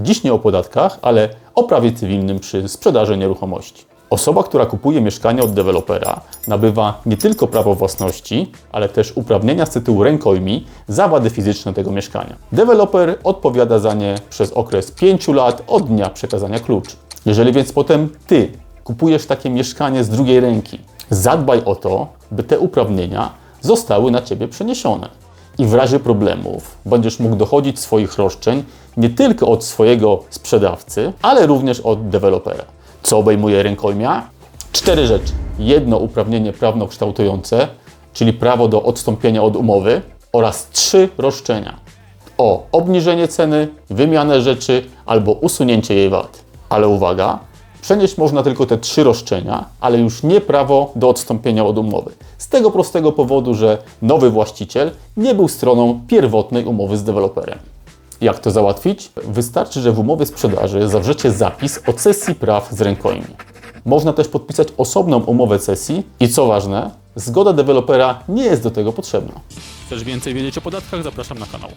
Dziś nie o podatkach, ale o prawie cywilnym przy sprzedaży nieruchomości. Osoba, która kupuje mieszkanie od dewelopera, nabywa nie tylko prawo własności, ale też uprawnienia z tytułu rękojmi za wady fizyczne tego mieszkania. Deweloper odpowiada za nie przez okres 5 lat od dnia przekazania kluczy. Jeżeli więc potem Ty kupujesz takie mieszkanie z drugiej ręki, zadbaj o to, by te uprawnienia zostały na Ciebie przeniesione. I w razie problemów będziesz mógł dochodzić swoich roszczeń nie tylko od swojego sprzedawcy, ale również od dewelopera. Co obejmuje rękojmia? Cztery rzeczy. Jedno uprawnienie prawno-kształtujące, czyli prawo do odstąpienia od umowy oraz trzy roszczenia o obniżenie ceny, wymianę rzeczy albo usunięcie jej wad. Ale uwaga, przenieść można tylko te trzy roszczenia, ale już nie prawo do odstąpienia od umowy. Z tego prostego powodu, że nowy właściciel nie był stroną pierwotnej umowy z deweloperem. Jak to załatwić? Wystarczy, że w umowie sprzedaży zawrzecie zapis o cesji praw z rękojmi. Można też podpisać osobną umowę cesji i co ważne, zgoda dewelopera nie jest do tego potrzebna. Chcesz więcej wiedzieć o podatkach? Zapraszam na kanał.